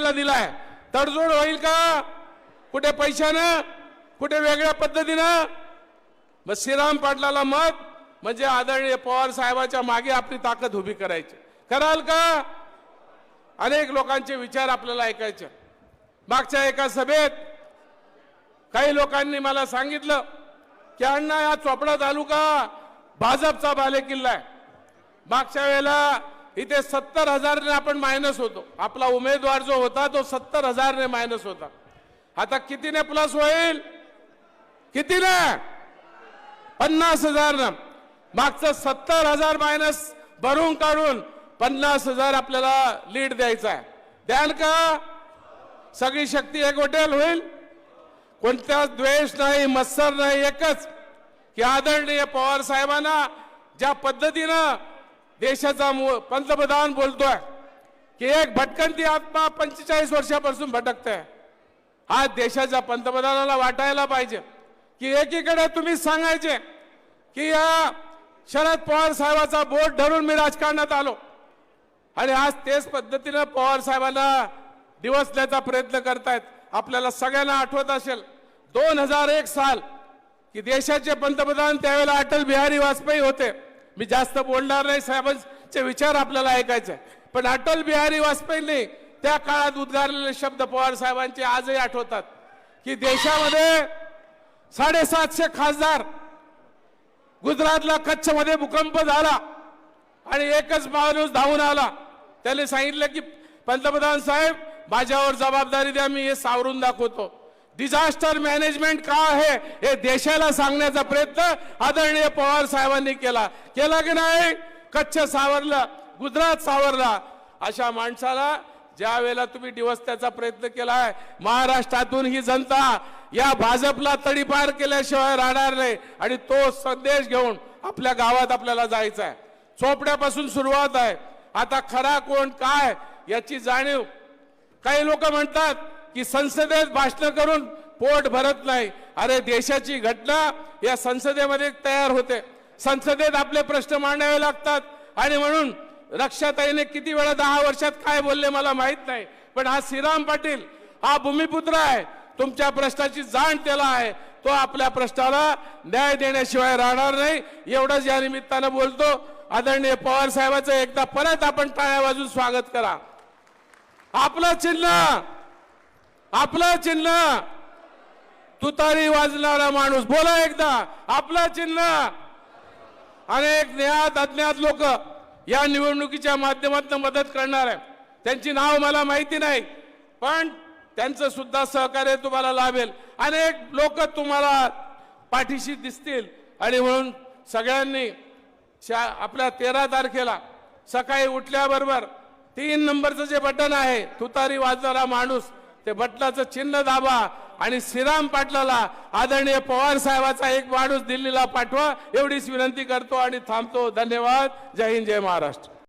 ला दिलाय. तडजोड होईल का? कुठे पैशानं? कुठे वेगळ्या पद्धतीनं? मग श्रीराम पाटलाला मत म्हणजे आदरणीय पवार साहेबाच्या मागे आपली ताकद उभी करायची. कराल का? अनेक लोकांचे विचार आपल्याला ऐकायचे. मागच्या एका सभेत काही लोकांनी मला सांगितलं की अण्णा या चोपडा तालुका भाजपचा बालेकिल्ला आहे. मागच्या वेळेला इथे सत्तर हजारने आपण मायनस होतो. आपला उमेदवार जो होता तो सत्तर हजारने मायनस होता. आता कितीने प्लस होईल? कितीने? पन्नास हजार मागचं सत्तर हजार मायनस भरून काढून पन्नास हजार आपल्याला लीड द्यायचा आहे. द्याल का? सगळी शक्ती एकवटेल होईल? कोणत्या द्वेष नाही मत्सर नाही एकच. की आदरणीय पवार साहेबांना ज्या पद्धतीनं देशाचा पंतप्रधान बोलतोय की एक भटकंती आत्मा पंचेचाळीस वर्षापासून भटकते. हा देशाच्या पंतप्रधानाला वाटायला पाहिजे. की एकीकडे तुम्ही सांगायचे की या शरद पवार साहेबाचा बोट धरून मी राजकारणात आलो. आणि आज तेच पद्धतीनं पवार साहेबांना दिवसल्याचा प्रयत्न करतायत. आपल्याला सगळ्यांना आठवत असेल दोन हजार एक साल की देशाचे पंतप्रधान त्यावेळेला अटल बिहारी वाजपेयी होते. मी जास्त बोलणार नाही साहेबांचे विचार आपल्याला ऐकायचे पण अटल बिहारी वाजपेयींनी त्या काळात उद्गारलेले शब्द पवार साहेबांचे आजही आठवतात की देशामध्ये साडेसातशे खासदार गुजरातला कच्छमध्ये भूकंप झाला आणि एकच माणूस धावून आला. त्याने सांगितलं की पंतप्रधान साहेब माझ्यावर जबाबदारी द्या मी हे सावरून दाखवतो. डिझास्टर मॅनेजमेंट काय आहे हे देशाला सांगण्याचा प्रयत्न आदरणीय पवार साहेबांनी केला. केला की नाही? कच्छ सावरलं गुजरात सावरला. अशा माणसाला ज्या वेळेला तुम्ही डिवस्त्याचा प्रयत्न केलाय महाराष्ट्रातून ही जनता या भाजपला तडीपार केल्याशिवाय राहणार नाही आणि तो संदेश घेऊन आपल्या गावात आपल्याला जायचं आहे चोपड्यापासून सुरुवात आहे. आता खरा कोण काय याची जाणीव. काही लोक म्हणतात की संसदेत भाषण करून पोट भरत नाही. अरे देशाची घटना या संसदेमध्ये तयार होते. संसदेत आपले प्रश्न मांडावे लागतात. आणि म्हणून रक्षाताईने किती वेळा दहा वर्षात काय बोलले मला माहीत नाही. पण हा श्रीराम पाटील हा भूमिपुत्र आहे. तुमच्या प्रश्नाची जाण त्याला आहे. तो आपल्या प्रश्नाला न्याय देण्याशिवाय राहणार नाही. एवढंच या निमित्तानं बोलतो. आदरणीय पवार साहेबाचं एकदा परत आपण टाळ्या बाजून स्वागत करा. आपलं चिन्ह! आपलं चिन्ह. तुतारी वाजणारा माणूस. बोला एकदा. आपलं चिन्ह. अनेक ज्ञात अज्ञात लोक या निवडणुकीच्या माध्यमातून मदत करणार आहे त्यांची नाव मला माहिती नाही पण त्यांचं सुद्धा सहकार्य तुम्हाला लाभेल. अनेक लोक तुम्हाला पाठीशी दिसतील. आणि म्हणून सगळ्यांनी शा- आपल्या तेरा तारखेला सकाळी उठल्याबरोबर तीन नंबरचं जे बटन आहे तुतारी वाजणारा माणूस ते बटनाचं चिन्ह दाबा आणि श्रीराम पाटलाला आदरणीय पवार साहेबाचा एक माणूस दिल्लीला पाठवा एवढीच विनंती करतो आणि थांबतो. धन्यवाद. जय हिंद जय महाराष्ट्र.